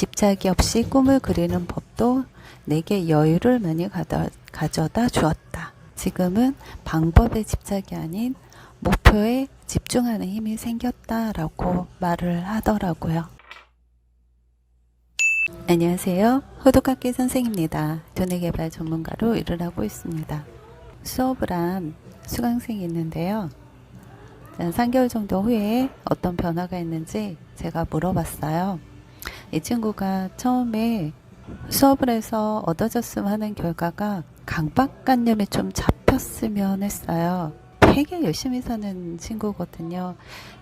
집착이 없이 꿈을 그리는 법도 내게 여유를 많이 가져, 가져다 주었다. 지금은 방법에 집착이 아닌 목표에 집중하는 힘이 생겼다라고 말을 하더라고요. 안녕하세요. 호두깎이 선생입니다. 두뇌개발 전문가로 일을 하고 있습니다. 수업을 한 수강생이 있는데요. 한 3개월 정도 후에 어떤 변화가 있는지 제가 물어봤어요. 이 친구가 처음에 수업을 해서 얻어졌으면 하는 결과가 강박관념이 좀 잡혔으면 했어요. 되게 열심히 사는 친구거든요.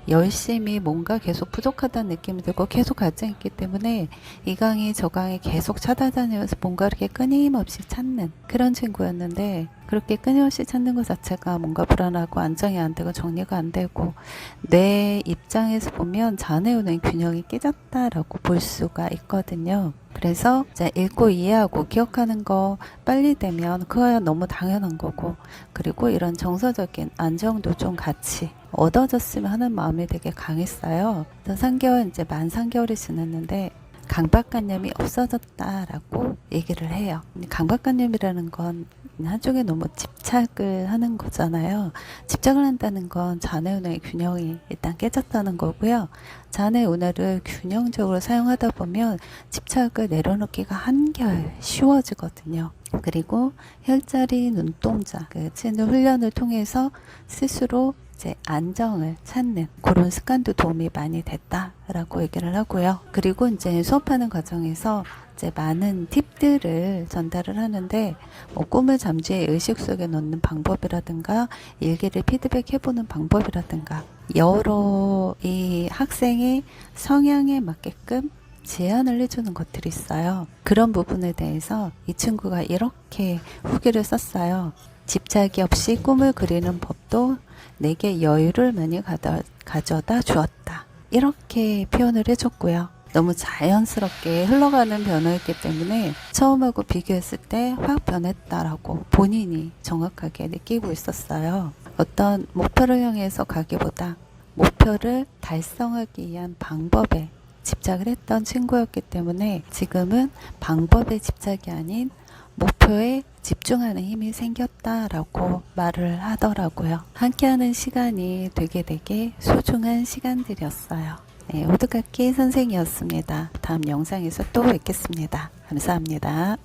열심히 뭔가 계속 부족하다는 느낌이 들고 계속 갈증있기 때문에 이 강의 저 강의 계속 찾아다니면서 뭔가 이렇게 끊임없이 찾는 그런 친구였는데 그렇게 끊임없이 찾는 것 자체가 뭔가 불안하고 안정이 안 되고 정리가 안 되고 내 입장에서 보면 자네오는 균형이 깨졌다라고 볼 수가 있거든요. 그래서 이제 읽고 이해하고 기억하는 거 빨리 되면 그거야 너무 당연한 거고 그리고 이런 정서적인 안정도 좀 같이 얻어졌으면 하는 마음이 되게 강했어요. 그래서 3개월 이제 만 3개월이 지났는데 강박관념이 없어졌다라고 얘기를 해요. 강박관념이라는 건 한쪽에 너무 집착을 하는 거잖아요. 집착을 한다는 건 자네 운하의 균형이 일단 깨졌다는 거고요. 자네 운하를 균형적으로 사용하다 보면 집착을 내려놓기가 한결 쉬워지거든요. 그리고 혈자리 눈동자 그 치는 훈련을 통해서 스스로 이제 안정을 찾는 그런 습관도 도움이 많이 됐다라고 얘기를 하고요. 그리고 이제 수업하는 과정에서 이제 많은 팁들을 전달을 하는데 뭐 꿈을 잠재의 의식 속에 넣는 방법이라든가 일기를 피드백해보는 방법이라든가 여러 이 학생의 성향에 맞게끔 제안을 해주는 것들이 있어요. 그런 부분에 대해서 이 친구가 이렇게 후기를 썼어요. 집착이 없이 꿈을 그리는 법도 내게 여유를 많이 가져, 가져다 주었다. 이렇게 표현을 해줬고요. 너무 자연스럽게 흘러가는 변화였기 때문에 처음하고 비교했을 때 확 변했다라고 본인이 정확하게 느끼고 있었어요. 어떤 목표를 향해서 가기보다 목표를 달성하기 위한 방법에 집착을 했던 친구였기 때문에 지금은 방법에 집착이 아닌 목표에 집중하는 힘이 생겼다라고 말을 하더라고요. 함께하는 시간이 되게 되게 소중한 시간들이었어요. 네, 호두깎이 선생이었습니다. 다음 영상에서 또 뵙겠습니다. 감사합니다.